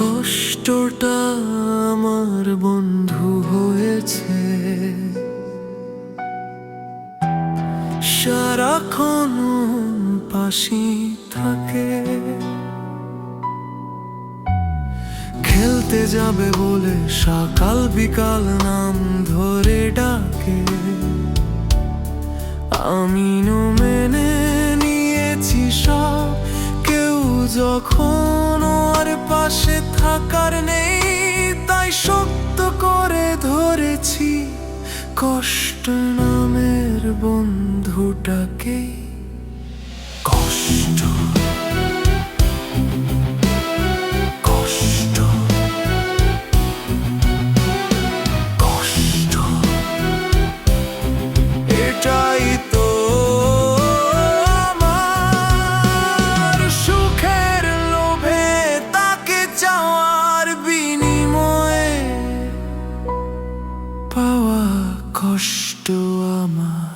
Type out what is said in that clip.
কষ্টটা আমার বন্ধু হয়েছে। সারাক্ষণ পাশি থাকে। খেলতে যাবে বলে সকাল বিকাল নাম ধরে ডাকে। আমিনও মেনে নিয়েছি সব। কেউ যখন কষ্ট নামের বন্ধুটাকে কষ্ট আমার।